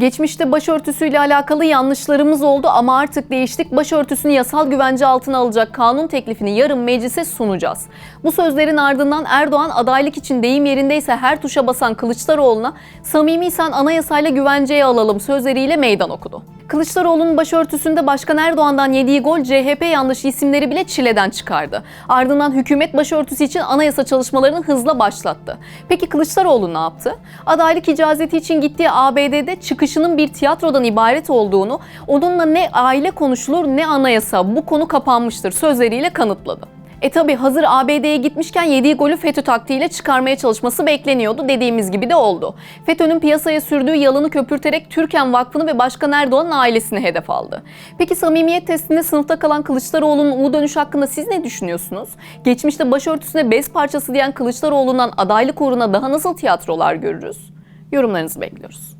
Geçmişte başörtüsüyle alakalı yanlışlarımız oldu ama artık değiştik. Başörtüsünü yasal güvence altına alacak kanun teklifini yarın meclise sunacağız. Bu sözlerin ardından Erdoğan adaylık için deyim yerindeyse her tuşa basan Kılıçdaroğlu'na samimiysen anayasayla güvenceye alalım sözleriyle meydan okudu. Kılıçdaroğlu'nun başörtüsünde Başkan Erdoğan'dan yediği gol CHP yanlışı isimleri bile çileden çıkardı. Ardından hükümet başörtüsü için anayasa çalışmalarını hızla başlattı. Peki Kılıçdaroğlu ne yaptı? Adaylık icazeti için gittiği ABD'de çıkışının bir tiyatrodan ibaret olduğunu, onunla ne aile konuşulur ne anayasa bu konu kapanmıştır sözleriyle kanıtladı. E tabi hazır ABD'ye gitmişken yediği golü FETÖ taktiğiyle çıkarmaya çalışması bekleniyordu. Dediğimiz gibi de oldu. FETÖ'nün piyasaya sürdüğü yalanı köpürterek Türken Vakfı'nı ve Başkan Erdoğan'ın ailesini hedef aldı. Peki samimiyet testinde sınıfta kalan Kılıçdaroğlu'nun U dönüş hakkında siz ne düşünüyorsunuz? Geçmişte başörtüsüne bez parçası diyen Kılıçdaroğlu'ndan adaylık uğruna daha nasıl tiyatrolar görürüz? Yorumlarınızı bekliyoruz.